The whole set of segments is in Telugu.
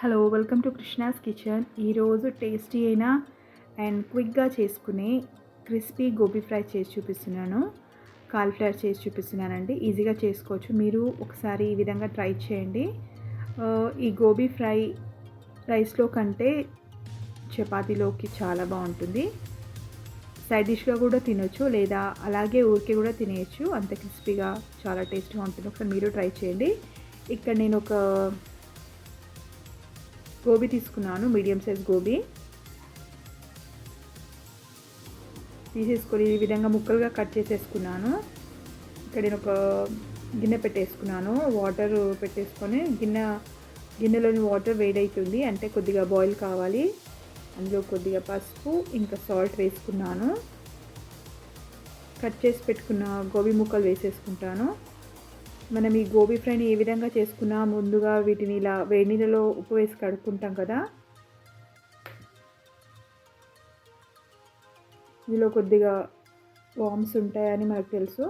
Hello welcome to Krishna's kitchen. ఈరోజు టేస్టీ అయిన అండ్ క్విక్గా చేసుకునే క్రిస్పీ గోబీ ఫ్రై చేసి చూపిస్తున్నాను. కాలిఫ్లవర్ చేసి చూపిస్తున్నానండి. ఈజీగా చేసుకోవచ్చు. మీరు ఒకసారి ఈ విధంగా ట్రై చేయండి. ఈ గోబీ ఫ్రై రైస్లో కంటే చపాతీలోకి చాలా బాగుంటుంది. సైడ్ డిష్గా కూడా తినొచ్చు లేదా అలాగే ఊరికే కూడా తినేయచ్చు. అంత క్రిస్పీగా చాలా టేస్ట్గా ఉంటుంది. ఒకసారి మీరు ట్రై చేయండి. ఇక్కడ నేను ఒక గోబీ తీసుకున్నాను మీడియం సైజ్ గోబీ. తీసేసుకొని ఈ విధంగా ముక్కలుగా కట్ చేసేసుకున్నాను. ఇక్కడ నేను ఒక గిన్నె పెట్టేసుకున్నాను. వాటర్ పెట్టేసుకొని గిన్నె గిన్నెలోని వాటర్ వేడవుతుంది అంటే కొద్దిగా బాయిల్ కావాలి. అందులో కొద్దిగా పసుపు ఇంకా సాల్ట్ వేసుకున్నాను. కట్ చేసి పెట్టుకున్న గోబీ ముక్కలు వేసేసుకుంటాను. మనం ఈ గోబీ ఫ్రైని ఏ విధంగా చేసుకున్నా ముందుగా వీటిని ఇలా వేడి నీళ్ళలో ఉప్పు వేసి కడుక్కుంటాం కదా. ఇందులో కొద్దిగా వామ్స్ ఉంటాయని మనకు తెలుసు.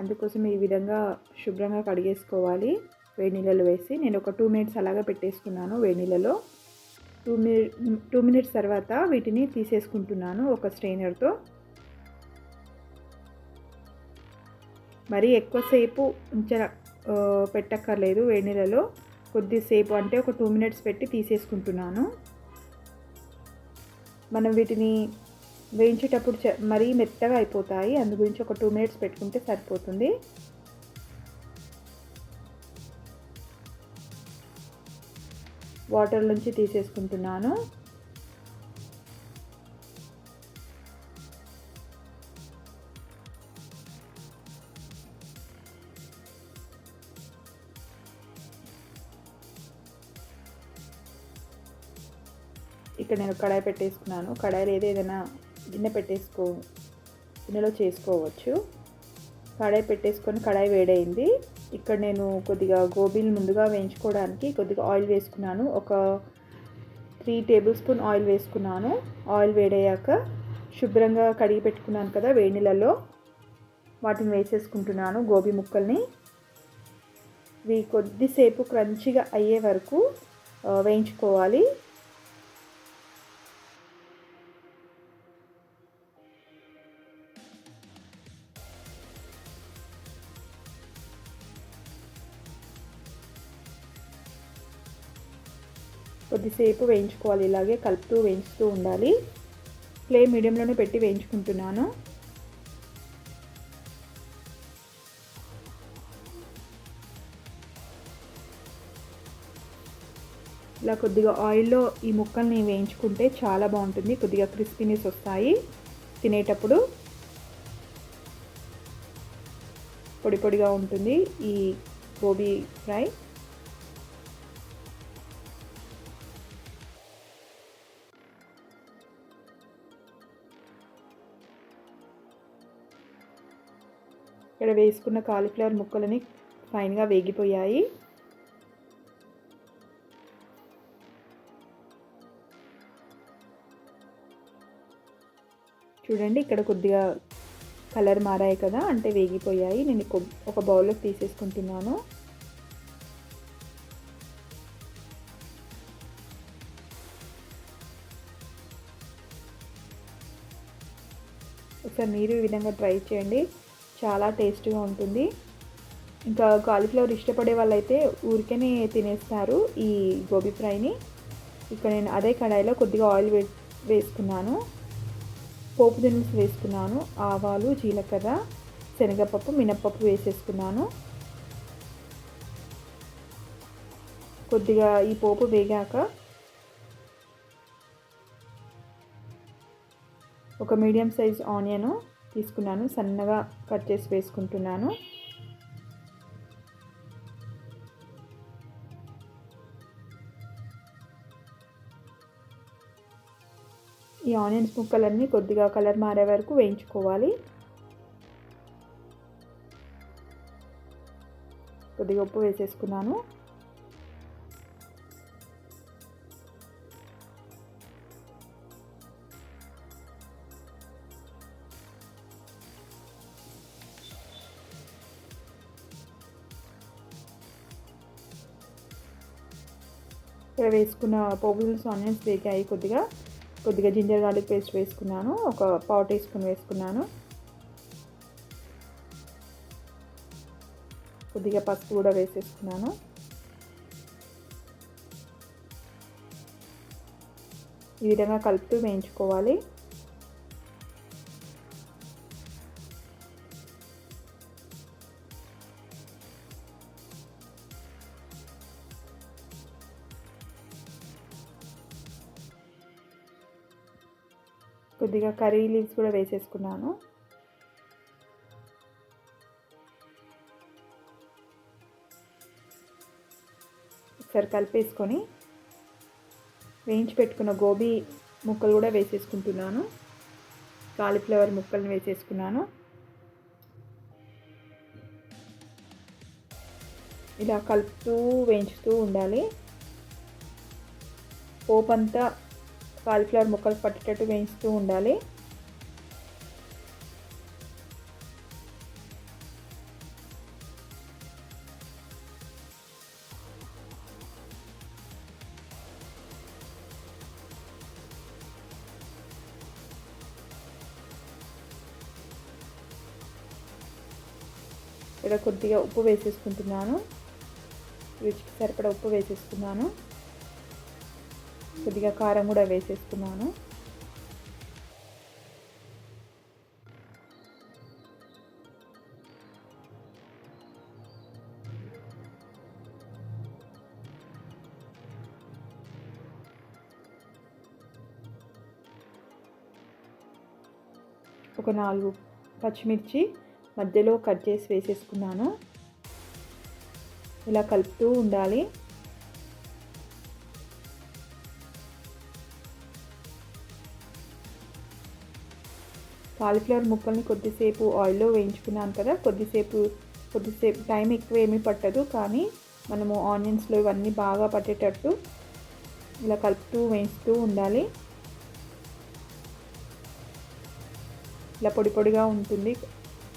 అందుకోసం ఈ విధంగా శుభ్రంగా కడిగేసుకోవాలి. వేడి నీళ్ళలో వేసి నేను ఒక టూ మినిట్స్ అలాగా పెట్టేసుకున్నాను వేడి నీళ్ళలో. టూ మినిట్ టూ మినిట్స్ తర్వాత వీటిని తీసేసుకుంటున్నాను ఒక స్ట్రైనర్తో. మరీ ఎక్కువసేపు ఉంచ పెట్టక్కర్లేదు వేడి నీళ్ళలో. కొద్దిసేపు అంటే ఒక టూ మినిట్స్ పెట్టి తీసేసుకుంటున్నాను. మనం వీటిని వేయించేటప్పుడు చ- మరీ మెత్తగా అయిపోతాయి. అందు గురించి ఒక టూ మినిట్స్ పెట్టుకుంటే సరిపోతుంది. వాటర్ నుంచి తీసేసుకుంటున్నాను. ఇక్కడ నేను కడాయి పెట్టేసుకున్నాను. కడాయిలో ఏదో ఏదైనా గిన్నె పెట్టేసుకో గిన్నెలో చేసుకోవచ్చు. కడాయి పెట్టేసుకొని కడాయి వేడైంది. ఇక్కడ నేను కొద్దిగా గోబీలు ముందుగా వేయించుకోవడానికి కొద్దిగా ఆయిల్ వేసుకున్నాను. ఒక త్రీ టేబుల్ స్పూన్ ఆయిల్ వేసుకున్నాను. ఆయిల్ వేడయ్యాక శుభ్రంగా కడిగి పెట్టుకున్నాను కదా వేడి నీళ్ళలో. వాటిని వేసేసుకుంటున్నాను గోబీ ముక్కల్ని. ఇవి కొద్దిసేపు క్రంచిగా అయ్యే వరకు వేయించుకోవాలి. కొద్దిసేపు వేయించుకోవాలి. ఇలాగే కలుపుతూ వేయించుతూ ఉండాలి. ఫ్లేమ్ మీడియంలోనే పెట్టి వేయించుకుంటున్నాను. ఇలా కొద్దిగా ఆయిల్లో ఈ ముక్కల్ని వేయించుకుంటే చాలా బాగుంటుంది. కొద్దిగా క్రిస్పీనెస్ వస్తాయి తినేటప్పుడు. పొడి పొడిగా ఉంటుంది ఈ గోబీ ఫ్రై. ఇక్కడ వేసుకున్న కాలీఫ్లవర్ ముక్కలని ఫైన్గా వేగిపోయాయి. చూడండి ఇక్కడ కొద్దిగా కలర్ మారాయి కదా అంటే వేగిపోయాయి. నేను కొ- ఒక బౌల్లోకి తీసేసుకుంటున్నాను. ఒకసారి మీరు ఈ విధంగా ట్రై చేయండి. చాలా టేస్టీగా ఉంటుంది. ఇంకా కాలీఫ్లవర్ ఇష్టపడే వాళ్ళైతే ఊరికేనే తినేస్తారు ఈ గోబీ ఫ్రైని. ఇక్కడ నేను అదే కడాయిలో కొద్దిగా ఆయిల్ వే వేసుకున్నాను. పోపు దినుసులు వేసుకున్నాను. ఆవాలు జీలకర్ర శనగపప్పు మినప్పప్పు వేసేసుకున్నాను. కొద్దిగా ఈ పోపు వేగాక ఒక మీడియం సైజ్ ఆనియను తీసుకున్నాను. సన్నగా కట్ చేసి వేసుకుంటున్నాను. ఈ ఆనియన్స్ ముక్కలన్నీ కొద్దిగా కలర్ మారే వరకు వేయించుకోవాలి. కొద్దిగా ఉప్పు వేసేసుకున్నాను. ఇక్కడ వేసుకున్న పోపుల్స్ ఆనియన్స్ వేగాయి కొద్దిగా. కొద్దిగా జింజర్ గార్లిక్ పేస్ట్ వేసుకున్నాను. ఒక పావు టీ స్పూన్ వేసుకున్నాను. కొద్దిగా పసుపు కూడా వేసేసుకున్నాను. ఈ విధంగా కలుపుతూ వేయించుకోవాలి. కొద్దిగా కర్రీ లీవ్స్ కూడా వేసేసుకున్నాను. ఒకసారి కలిపేసుకొని వేయించి పెట్టుకున్న గోబీ ముక్కలు కూడా వేసేసుకుంటున్నాను. కాలీఫ్లవర్ ముక్కల్ని వేసేసుకున్నాను. ఇలా కలుపుతూ వేయించుతూ ఉండాలి. పోపు అంతా కాలీఫ్లవర్ ముక్కలు పట్టేటట్టు వేయిస్తూ ఉండాలి. ఇక్కడ కొద్దిగా ఉప్పు వేసేసుకుంటున్నాను. రుచికి సరిపడా ఉప్పు వేసేసుకున్నాను. కొద్దిగా కారం కూడా వేసేసుకున్నాను. ఒక నాలుగు పచ్చిమిర్చి మధ్యలో కట్ చేసి వేసేసుకున్నాను. ఇలా కలుపుతూ ఉండాలి. కాలీఫ్లవర్ ముక్కల్ని కొద్దిసేపు ఆయిల్లో వేయించుకున్నాను కదా కొద్దిసేపు కొద్దిసేపు టైం ఎక్కువ ఏమీ పట్టదు కానీ మనము ఆనియన్స్లో ఇవన్నీ బాగా పట్టేటట్టు ఇలా కలుపుతూ వేయిస్తూ ఉండాలి. ఇలా పొడి పొడిగా ఉంటుంది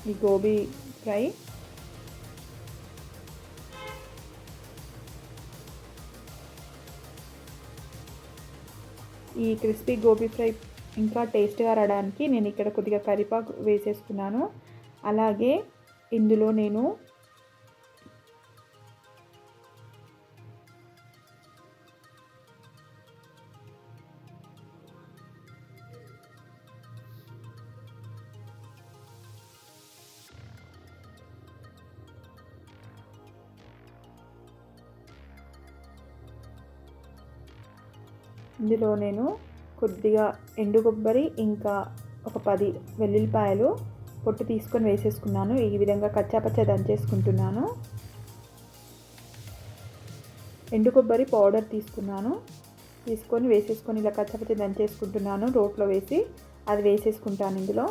ఈ గోబీ ఫ్రై. ఈ క్రిస్పీ గోబీ ఫ్రై ఇంకా టేస్ట్గా రావడానికి నేను ఇక్కడ కొద్దిగా కరివేపాకు వేసేసుకున్నాను. అలాగే ఇందులో నేను ఇందులో నేను కొద్దిగా ఎండు కొబ్బరి ఇంకా ఒక పది వెల్లుల్లిపాయలు పొట్టు తీసుకొని వేసేసుకున్నాను. ఈ విధంగా కచ్చాపచ్చ దంచేసుకుంటున్నాను. ఎండు కొబ్బరి పౌడర్ తీసుకున్నాను. తీసుకొని వేసేసుకొని ఇలా కచ్చపచ్చ దంచేసుకుంటున్నాను రోట్లో వేసి. అది వేసేసుకుంటాను ఇందులో.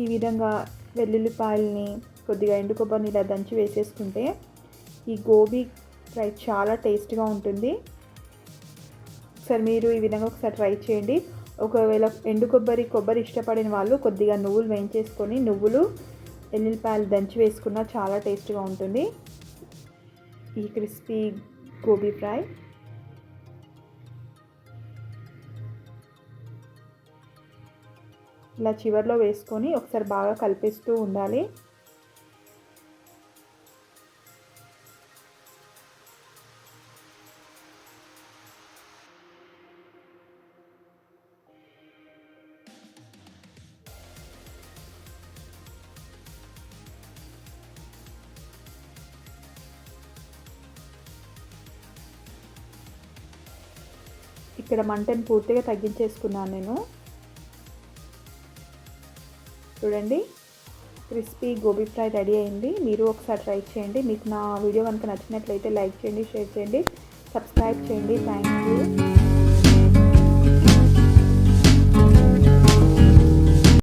ఈ విధంగా వెల్లుల్లిపాయల్ని కొద్దిగా ఎండు కొబ్బరిని ఇలా దంచి వేసేసుకుంటే ఈ గోబీ ఫ్రై చాలా టేస్ట్గా ఉంటుంది. ఒకసారి మీరు ఈ విధంగా ఒకసారి ట్రై చేయండి. ఒకవేళ ఎండు కొబ్బరి కొబ్బరి ఇష్టపడిన వాళ్ళు కొద్దిగా నువ్వులు వేయించేసుకొని నువ్వులు ఎల్లుల్లిపాయలు దంచి వేసుకున్న చాలా టేస్ట్గా ఉంటుంది. ఈ క్రిస్పీ గోబీ ఫ్రై ఇలా చివరిలో వేసుకొని ఒకసారి బాగా కలిపిస్తూ ఉండాలి. ఇక్కడ మంటను పూర్తిగా తగ్గించేసుకున్నాను నేను. చూడండి. క్రిస్పీ గోబీ ఫ్రై రెడీ అయింది. మీరు ఒకసారి ట్రై చేయండి. మీకు నా వీడియో కనుక నచ్చినట్లయితే లైక్ చేయండి షేర్ చేయండి. సబ్స్క్రైబ్ చేయండి. Thank you